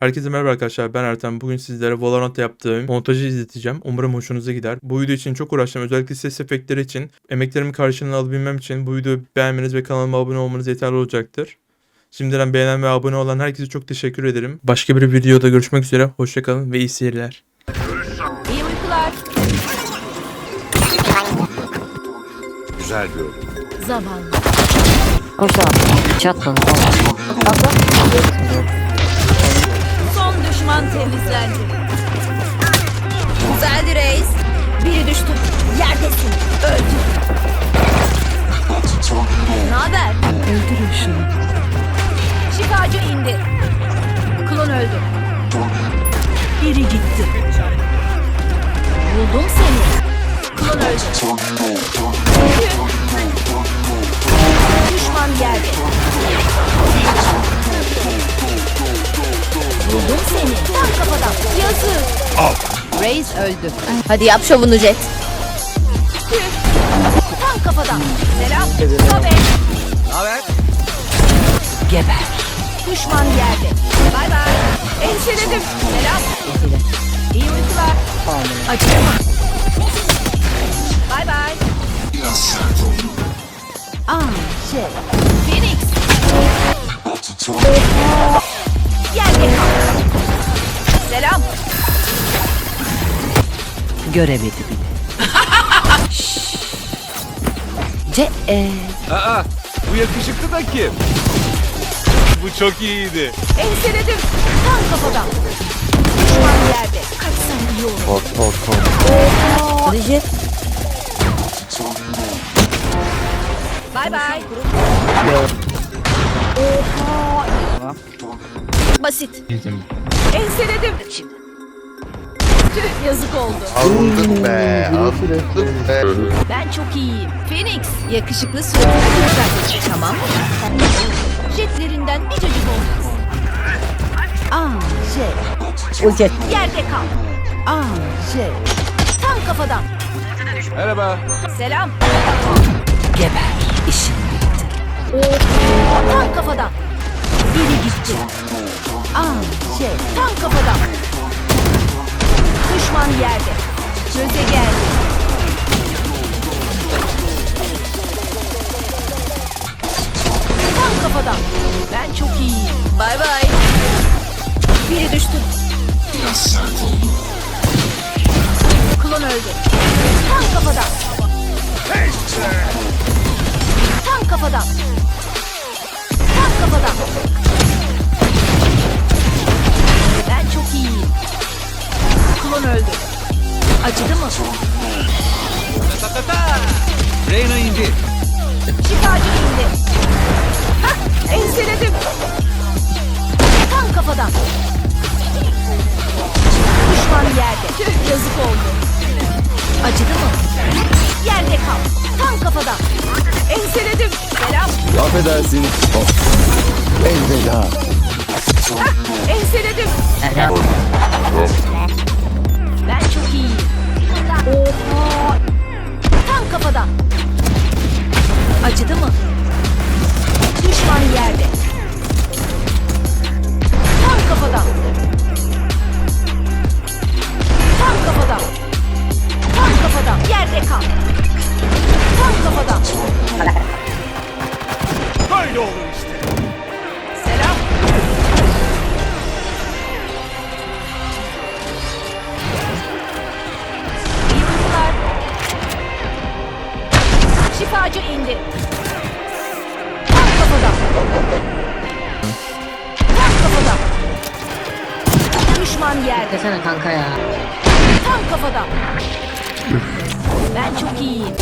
Herkese merhaba arkadaşlar ben Ertem. Bugün sizlere Valorant'ta yaptığım montajı izleteceğim. Umarım hoşunuza gider. Bu video için çok uğraştım. Özellikle ses efektleri için. Emeklerimin karşılığını alabilmem için bu videoyu beğenmeniz ve kanalıma abone olmanız yeterli olacaktır. Şimdiden beğenen ve abone olan herkese çok teşekkür ederim. Başka bir videoda görüşmek üzere. Hoşçakalın ve iyi seyirler. İyi uykular. Güzel bir oyun. Zavallı. Koş abi. Çatla. Düşman temizlendi. Güzeldi reis. Biri düştü. Yerdesin. Öldü. Ne haber? Öldürün şunu. Şifacı indi. Klon öldü. Biri gitti. Buldum seni. Klon öldü. Düşman yerde. Buldum seni. Tam kafadan. Yazık. Reis öldü. Hadi yap şovunu Jet. Tam kafadan. Selam. Tabii. Haber? Geber. Düşman yerde. Bay bay. Enseledim. Selam. İyi uykular. Acıdı mı? Bay bay. Aa şey. Phoenix. Selam. Göremedi bile. C e Aa, bu yakışıklı da kim? Bu çok iyiydi. Enseledim. Tam kafadan. Düşman yerde. Kaçsam iyi olur. Hadi jet. Bay bay. Oha. Basit. Enseledim. Tüh yazık oldu. Aldık be, aldık be. Ben çok iyiyim. Phoenix yakışıklı suratına dikkat. Tamam mı? Jetlerinden bir cacık olmaz. Aa şey. Ulti. Yerde kal. Aa şey. Tam kafadan. Merhaba. Selam. Geber. İşin bitti. Tam kafadan. Biri gitti. Aa şey. Tam kafadan. Düşman yerde. Göze geldi. Tam kafadan. Ben çok iyiyim. Bay bay. Biri düştü. Klon Acıdı mı? Ta ta ta. Reyna indi. Şifacı indi. Hah, enseledim. Tam kafadan. Düşman yerde. Tüh yazık oldu. Acıdı mı? Yerde kal. Tam kafadan. Enseledim. Selam. Affedersin. Oh. Elveda. Hah, enseledim. Ben çok iyiyim. Kafadan. Tam kafadan. Düşman yerde. Desene kanka ya. Tam kafadan. Ben çok iyiyim.